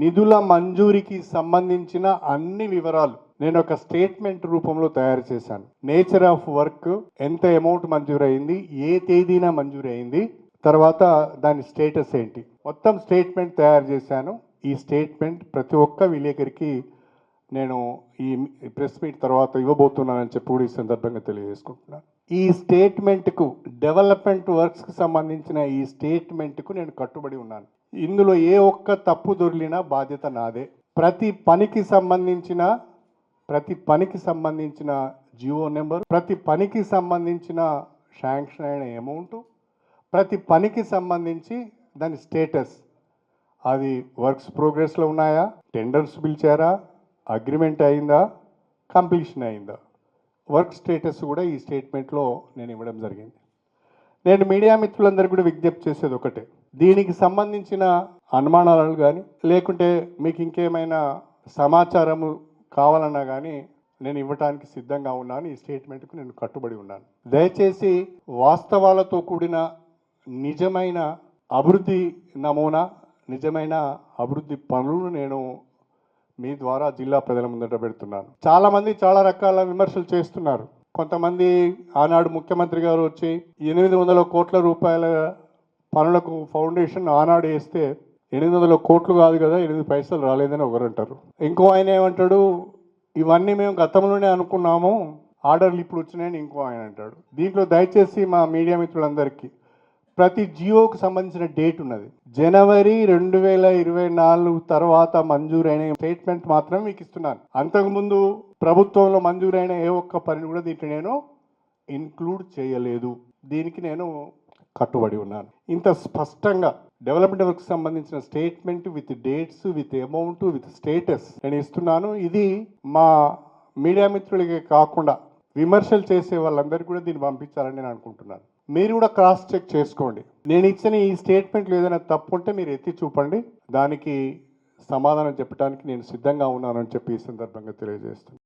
నిధుల మంజూరికి సంబంధించిన అన్ని వివరాలు నేను ఒక స్టేట్మెంట్ రూపంలో తయారు చేశాను. నేచర్ ఆఫ్ వర్క్ ఎంత అమౌంట్ మంజూరైంది ఏ తేదీన మంజూరైంది తర్వాత దాని స్టేటస్ ఏంటి. మొత్తం స్టేట్మెంట్ తయారు చేశాను. ఈ స్టేట్మెంట్ ప్రతి ఒక్క విలేకరికి నేను ఈ ప్రెస్ మీట్ తర్వాత ఇవ్వబోతున్నానని చెప్పి కూడా ఈ సందర్భంగా తెలియజేసుకుంటున్నాను. ఈ స్టేట్మెంట్కు డెవలప్మెంట్ వర్క్స్కి సంబంధించిన ఈ స్టేట్మెంట్కు నేను కట్టుబడి ఉన్నాను. ఇందులో ఏ ఒక్క తప్పు దొరికినా బాధ్యత నాదే. ప్రతి పనికి సంబంధించిన ప్రతి పనికి సంబంధించిన జియో నెంబర్ ప్రతి పనికి సంబంధించిన శాంక్షన్ అయిన అమౌంట్ ప్రతి పనికి సంబంధించి దాని స్టేటస్. అది వర్క్స్ ప్రోగ్రెస్లో ఉన్నాయా? టెండర్స్ పిలిచారా? అగ్రిమెంట్ అయిందా? కంప్లీషన్ అయిందా? వర్క్ స్టేటస్ కూడా ఈ స్టేట్మెంట్లో నేను ఇవ్వడం జరిగింది. నేను మీడియా మిత్రులందరూ కూడా విజ్ఞప్తి చేసేది ఒకటే. దీనికి సంబంధించిన అనుమానాలు కానీ లేకుంటే మీకు ఇంకేమైనా సమాచారము కావాలన్నా కానీ నేను ఇవ్వటానికి సిద్ధంగా ఉన్నాను. ఈ స్టేట్మెంట్కు నేను కట్టుబడి ఉన్నాను. దయచేసి వాస్తవాలతో కూడిన నిజమైన అభివృద్ధి నమూనా నిజమైన అభివృద్ధి పనులను నేను మీ ద్వారా జిల్లా ప్రజల ముందట పెడుతున్నాను. చాలామంది చాలా రకాల విమర్శలు చేస్తున్నారు. కొంతమంది ఆనాడు ముఖ్యమంత్రి గారు వచ్చి ఎనిమిది వందల కోట్ల రూపాయల పనులకు ఫౌండేషన్ ఆనాడు వేస్తే ఎనిమిది వందల కోట్లు కాదు కదా ఎనిమిది పైసలు రాలేదని ఒకరు అంటారు ఇంకో ఆయన ఏమంటాడు ఇవన్నీ మేము గతంలోనే అనుకున్నాము ఆర్డర్లు ఇప్పుడు వచ్చినాయని ఇంకో ఆయన అంటాడు. దీంట్లో దయచేసి మా మీడియా మిత్రులందరికీ ప్రతి జియోకు సంబంధించిన డేట్ ఉన్నది. జనవరి రెండు వేల ఇరవై నాలుగు తర్వాత మంజూరైన స్టేట్మెంట్ మాత్రం మీకు ఇస్తున్నాను. అంతకుముందు ప్రభుత్వంలో మంజూరైన ఏ ఒక్క పని కూడా దీంట్లో నేను ఇన్క్లూడ్ చేయలేదు. దీనికి నేను కట్టుబడి ఉన్నాను. ఇంత స్పష్టంగా డెవలప్మెంట్ వర్క్ సంబంధించిన statement with dates with amount with status నేను ఇస్తున్నాను. ఇది మా మీడియా మిత్రులకే కాకుండా విమర్శలు చేసే వాళ్ళందరికీ కూడా దీన్ని పంపించాలని నేను అనుకుంటున్నాను. మీరు కూడా క్రాస్ చెక్ చేసుకోండి. నేను ఇచ్చిన ఈ స్టేట్మెంట్లో ఏదైనా తప్పు ఉంటే మీరు ఎత్తి చూపండి. దానికి సమాధానం చెప్పడానికి నేను సిద్ధంగా ఉన్నానని చెప్పి ఈ సందర్భంగా తెలియజేస్తున్నాను.